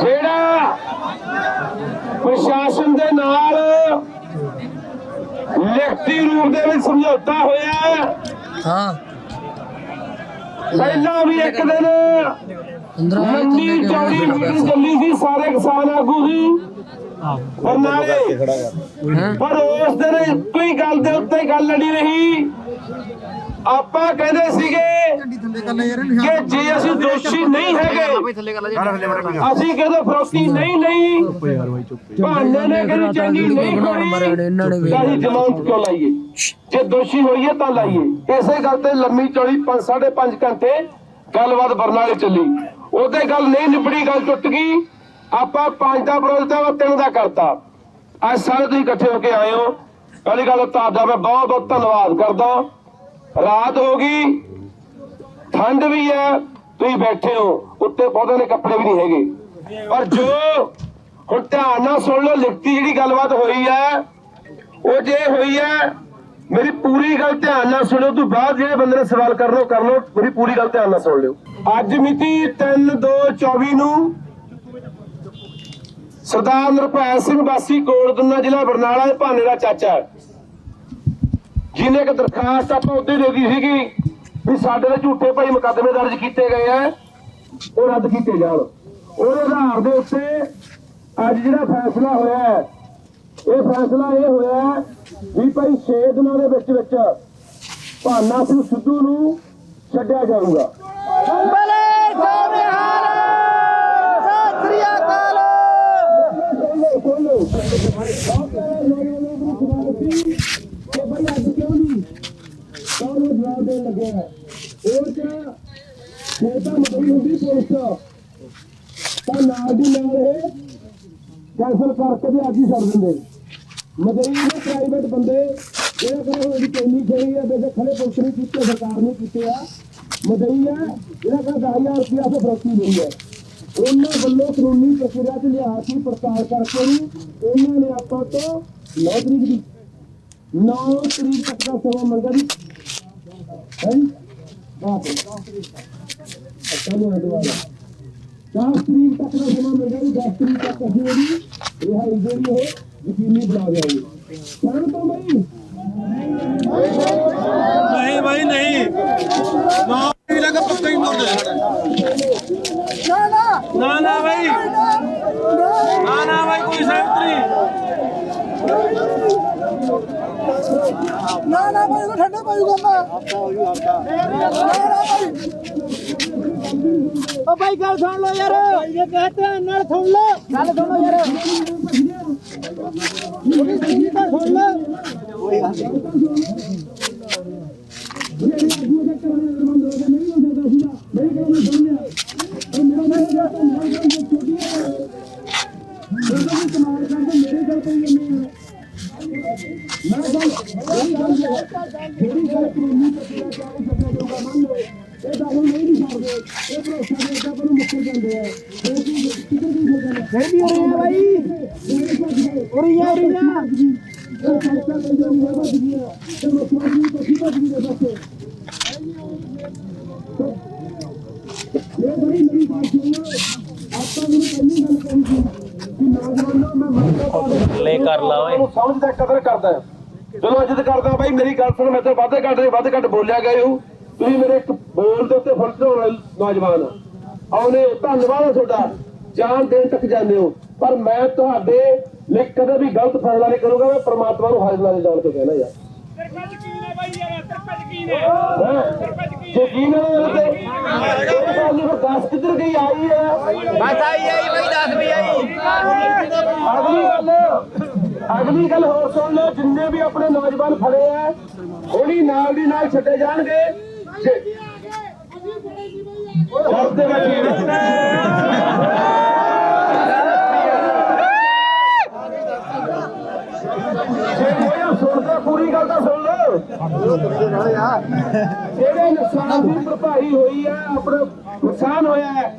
ਜਿਹੜਾ ਪ੍ਰਸ਼ਾਸਨ ਦੇ ਨਾਲ ਲਿਖਤੀ ਰੂਪ ਦੇ ਵਿੱਚ ਸਮਝੌਤਾ ਹੋਇਆ ਹੈ ਪਹਿਲਾਂ ਵੀ ਇੱਕ ਦਿਨ ਲੰਮੀ ਚੌੜੀ ਮੀਟਿੰਗ ਚੱਲੀ ਸੀ ਸਾਰੇ ਕਿਸਾਨ ਆਗੂ ਬਰਨਾਲੇ ਪਰ ਉਸ ਦਿਨ ਇੱਕੋ ਹੀ ਗੱਲ ਦੇ ਉੱਤੇ ਹੀ ਗੱਲ ਲੜੀ ਰਹੀ। ਆਪਾਂ ਕਹਿੰਦੇ ਸੀਗੇ ਕਿ ਜੇ ਅਸੀਂ ਦੋਸ਼ੀ ਨਹੀਂ ਹੈਗੇ ਅਸੀਂ ਕਹਿੰਦੇ ਫਰੋਤੀ ਨਹੀਂ ਨਹੀਂ। ਭਾਨੇ ਨੇ ਕਦੀ ਚੰਗੀ ਨਹੀਂ ਤਾਂ ਅਸੀਂ ਜ਼ਮਾਨਤ ਕਿਉਂ ਲਾਈਏ? ਜੇ ਦੋਸ਼ੀ ਹੋਈਏ ਤਾਂ ਲਾਈਏ। ਇਸੇ ਗੱਲ ਤੇ ਲੰਮੀ ਚੌੜੀ 5.5 ਘੰਟੇ ਗੱਲਬਾਤ ਬਰਨਾਲੇ ਚੱਲੀ। ਉਹਦੇ ਗੱਲ ਨਹੀਂ ਨਿਬੜੀ ਗੱਲ ਟੁੱਟ ਗਈ। ਆਪਾਂ ਪੰਜ ਦਾ ਵਿਰੋਧ ਤਾਂ ਤਿੰਨ ਦਾ ਕਰਤਾ। ਅੱਜ ਸਾਰੇ ਤੁਸੀਂ ਇਕੱਠੇ ਹੋ ਕੇ ਆਏ ਹੋ। ਪਹਿਲੀ ਗੱਲ ਤੁਹਾਡਾ ਮੈਂ ਬਹੁਤ ਬਹੁਤ ਧੰਨਵਾਦ ਕਰਦਾ। ਰਾਤ ਹੋ ਗਈ। ਠੰਡ ਵੀ ਹੈ। ਤੁਸੀਂ ਬੈਠੇ ਹੋ। ਉੱਤੇ ਪੌਦੇ ਦੇ ਕੱਪੜੇ ਵੀ ਨਹੀਂ ਹੈਗੇ। ਪਰ ਜੋ ਹੁਣ ਧਿਆਨ ਨਾਲ ਸੁਣ ਲਓ, ਲਿਖਤੀ ਜਿਹੜੀ ਗੱਲਬਾਤ ਹੋਈ ਹੈ, ਉਹ ਜੇ ਹੋਈ ਹੈ, ਮੇਰੀ ਪੂਰੀ ਗੱਲ ਧਿਆਨ ਨਾਲ ਸੁਣੋ। ਤੋਂ ਬਾਅਦ ਜਿਹੜੇ ਬੰਦੇ ਨੇ ਸਵਾਲ ਕਰ ਲਓ ਕਰ ਲਓ। ਮੇਰੀ ਪੂਰੀ ਗੱਲ ਧਿਆਨ ਨਾਲ ਸੁਣ ਲਿਓ। ਅੱਜ ਮਿਤੀ 3/2/24 ਨੂੰ ਸਰਦਾਰ ਨਿਰਭੈ ਸਿੰਘ ਵਾਸੀ ਕੋਲਦੁੰਨਾ ਜ਼ਿਲ੍ਹਾ ਬਰਨਾਲਾ ਦੇ ਭਾਨੇ ਦਾ ਚਾਚਾ ਜਿਹਨੇ ਇੱਕ ਦਰਖਾਸਤ ਆਪਾਂ ਉੱਤੇ ਦੇ ਦਿੱਤੀ ਸੀਗੀ ਵੀ ਸਾਡੇ ਤੇ ਝੂਠੇ ਭਾਈ ਮੁਕੱਦਮੇ ਦਰਜ ਕੀਤੇ ਗਏ ਆ, ਉਹ ਰੱਦ ਕੀਤੇ ਜਾਣ। ਉਹਦੇ ਆਧਾਰ ਦੇ ਉੱਤੇ ਅੱਜ ਜਿਹੜਾ ਫੈਸਲਾ ਹੋਇਆ ਹੈ, ਇਹ ਫੈਸਲਾ ਇਹ ਹੋਇਆ ਹੈ ਵੀ ਭਾਈ 6 ਦਿਨਾਂ ਦੇ ਵਿੱਚ ਵਿੱਚ ਭਾਨਾ ਸਿੰਘ ਸਿੱਧੂ ਨੂੰ ਛੱਡਿਆ ਜਾਊਗਾ ਕਿ ਭਾਈ ਅੱਜ ਕਿਉਂ ਨਹੀਂ ਕੌਣ ਨੂੰ ਜਵਾਬ ਦੇਣ ਲੱਗਿਆ ਹੈ? ਉਹ ਚ ਜੇ ਤਾਂ ਹੁੰਦੀ ਪੁਲਿਸ ਤਾਂ। ਨਾਲ ਦੀ ਨਾਲ ਇਹ ਕੈਂਸਲ ਕਰਕੇ ਵੀ ਅੱਜ ਹੀ ਛੱਡ ਦਿੰਦੇ ਮਦਈ ਨੇ ਪ੍ਰਾਈਵੇਟ ਬੰਦੇ, ਜਿਹੜਾ ਕਹਿੰਦੇ ਉਹਦੀ ਚੈਨੀ ਖੜੀ ਹੈ ਬੇਸ਼ੱਕ ਖੜੇ ਪੁਲਿਸ ਨਹੀਂ ਕੀਤੇ, ਸਰਕਾਰ ਨੇ ਕੀਤੇ ਆ। ਮਦਈ ਹੈ ਜਿਹੜਾ ਕਹਿੰਦਾ 10000 ਰੁਪਇਆ ਤੋਂ ਫਰਕੀ ਨਹੀਂ ਹੈ ਉਹਨਾਂ ਵੱਲੋਂ ਕਾਨੂੰਨੀ ਪ੍ਰਕਿਰਿਆ ਚ ਲਿਆ ਸੀ ਪੜਤਾਲ ਕਰਕੇ ਨੂੰ ਉਹਨਾਂ ਨੇ ਆਪਾਂ ਤੋਂ 9 ਤਰੀਕ ਦੀ 9 ਤਰੀਕ ਤੱਕ ਦਾ ਸਮਾਂ ਮੰਗਿਆ ਜੀ ਦੁਬਾਰਾ 10 ਤਰੀਕ ਤੱਕ ਦਾ ਸਮਾਂ ਮੰਗਿਆ ਜੀ 10 ਤਰੀਕ ਤੱਕ ਅਸੀਂ ਉਹਦੀ ਰਿਹਾਈ ਜਿਹੜੀ ਉਹ ਯਕੀਨੀ ਬਣਾ ਦਿਆਂਗੇ ਕਰਨ ਤੋਂ ਬਈ ਨਹੀਂ ਭਾਈ ਨਹੀਂ ਨਾ ਵੀ ਲਗਾ ਪੱਕਾ ਹੀ ਮੋੜ ਦੇ ਨਾ ਨਾ ਭਾਈ ਨਾ ਨਾ ਭਾਈ ਕੋਈ ਸਹਿਮਤ ਨਹੀਂ ਨਾ ਨਾ ਭਾਈ ਉਹ ਠੰਡਾ ਪਾਊਗਾ ਮੈਂ ਨਾ ਨਾ ਭਾਈ। ਉਹ ਭਾਈ, ਗੱਲ ਸੁਣ ਲਓ ਯਾਰ। ਇਹ ਕਹਤੇ ਨਾਲ ਸੁਣ ਲਓ ਗੱਲ ਸੁਣੋ ਯਾਰ ਉਹਦੀ ਗੱਲ ਸੁਣ ਲਓ ਨਹੀਂ ਵੀ ਹੋ ਰਿਹਾ ਭਾਈ ਉਰੀਆ ਉਰੀਆ ਲੈ ਕਰ ਲਾ ਓਏ ਸਮਝਦਾ ਕਦਰ ਕਰਦਾ ਚਲੋ ਇੱਜ਼ਤ ਕਰਦਾ ਬਾਈ ਮੇਰੀ ਗੱਲ ਸੁਣ ਮੈਂ ਤੇ ਵਾਧੇ ਘੱਟ ਦੇ ਵਾਧੇ ਘੱਟ ਬੋਲਿਆ ਗਏ ਹੋ ਤੁਸੀਂ ਮੇਰੇ ਇੱਕ ਬੋਲ ਦੇ ਉੱਤੇ ਚੜਾਉਣ ਵਾਲੇ ਨੌਜਵਾਨ। ਆਉਨੇ ਧੰਨਵਾਦ ਤੁਹਾਡਾ। ਜਾਨ ਦੇਣ ਤੱਕ ਜਾਂਦੇ ਹੋ। ਪਰ ਮੈਂ ਤੁਹਾਡੇ ਲਈ ਕਦੇ ਵੀ ਗਲਤ ਫੈਸਲਾ ਨਹੀਂ ਕਰੂੰਗਾ ਮੈਂ ਪ੍ਰਮਾਤਮਾ ਨੂੰ ਹਾਜ਼ਰ ਨਾਲੇ ਜਾਣ ਕੇ ਕਹਿਣਾ ਯਾਰ। ਯਕੀਨ ਹੈ ਮੇਰੇ ਤੇ? ਇਹ ਗੱਲ ਨੂੰ ਦੱਸ ਕਿੱਧਰ ਗਈ? ਆਈ ਹੈ ਬਸ ਆਈ ਆਈ ਬਈ ਦੱਸ ਵੀ ਆਈ। ਅਗਲੀ ਗੱਲ। ਅਗਲੀ ਗੱਲ ਹੋਰ ਸੁਣ ਲਓ ਜਿੰਨੇ ਵੀ ਆਪਣੇ ਨੌਜਵਾਨ ਫੜੇ ਆ ਉਹਨੀ ਨਾਲ ਦੀ ਨਾਲ ਛੱਡੇ ਜਾਣਗੇ। ਦੇ ਸੁਣਦਾ ਪੂਰੀ ਗੱਲ ਤਾਂ ਸੁਣ ਲਓ। ਜਿਹੜੇ ਨੁਕਸਾਨ ਦੀ ਭਰਪਾਈ ਹੋਈ ਹੈ ਆਪਣਾ ਨੁਕਸਾਨ ਹੋਇਆ ਹੈ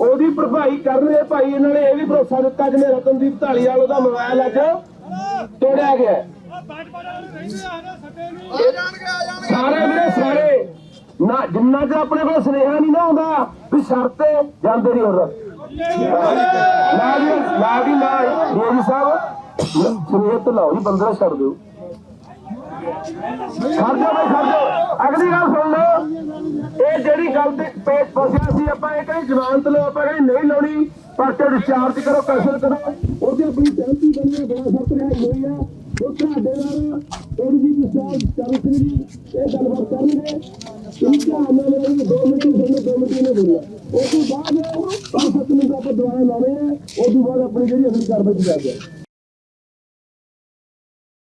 ਉਹਦੀ ਭਰਪਾਈ ਕਰਨਗੇ ਭਾਈ ਇਹਨਾਂ ਨੇ ਇਹ ਵੀ ਭਰੋਸਾ ਦਿੱਤਾ ਜਿਵੇਂ ਰਤਨਦੀਪ ਢਾਲੀਵਾਲ ਉਹਦਾ ਮੋਬਾਈਲ ਅੱਜ ਤੋੜਿਆ ਗਿਆ। ਸਾਰੇ ਵੀਰੇ, ਸਾਰੇ। ਨਾ, ਜਿੰਨਾ ਚਿਰ ਆਪਣੇ ਕੋਲ ਸੁਨੇਹਾ ਨਹੀਂ ਨਾ ਆਉਂਦਾ, ਵੀ ਸ਼ਰਤ ਜਾਂਦੇ ਨਹੀਂ ਹੋਰ ਨਾ ਜੀ ਨਾ ਜੀ ਨਾ ਜੀ। ਸਾਹਿਬ, ਸੁਨੇਹਾ ਤੇ ਲਾਓ ਜੀ, ਬੰਦਰਾ ਛੱਡ ਦਿਓ। ਛੱਡ ਦਿਓ ਬਈ, ਛੱਡ ਦਿਓ। ਅਗਲੀ ਗੱਲ ਸੁਣ ਲਓ। ਇਹ ਜਿਹੜੀ ਗੱਲ ਤੇ ਪੇਸ਼ ਫਸਿਆ ਸੀ ਆਪਾਂ ਇਹ ਕਹਿੰਦੇ ਜਵਾਨਤ ਲਓ ਆਪਾਂ ਕਹਿੰਦੇ ਨਹੀਂ ਲਾਉਣੀ। ਪਰਚੇ ਡਿਸਚਾਰਜ ਕਰੋ ਕੈਂਸਲ ਕਰੋ। ਉਹਦੇ ਆਪਣੀ ਸਹਿਮਤੀ ਬਣੀ ਹੈ, ਬੜਾ ਸਖਤ ਰਿਹਾ ਹੋਈ ਆ ਉਹ ਤੁਹਾਡੇ ਨਾਲ ਉਹ ਜੀ ਡਿਸਚਾਰਜ ਚਰਨ ਸਿੰਘ ਜੀ ਇਹ ਗੱਲਬਾਤ ਕਰਨਗੇ। ਠੀਕ ਹੈ ਉਹਨਾਂ ਦੋ ਮਿੰਟ ਦੋਨੇ ਦੋ ਮਿੰਟ ਨੇ ਬੋਲਿਆ ਉਸ ਤੋਂ ਬਾਅਦ ਪੰਜ ਸੱਤ ਮਿੰਟ ਆਪਾਂ ਦੁਬਾਰਾ ਲਾਉਣੇ ਆ। ਉਸ ਤੋਂ ਬਾਅਦ ਆਪਣੀ ਜਿਹੜੀ ਅਗਲੀ ਕਾਰਵਾਈ ਕੀਤੀ ਜਾਵੇ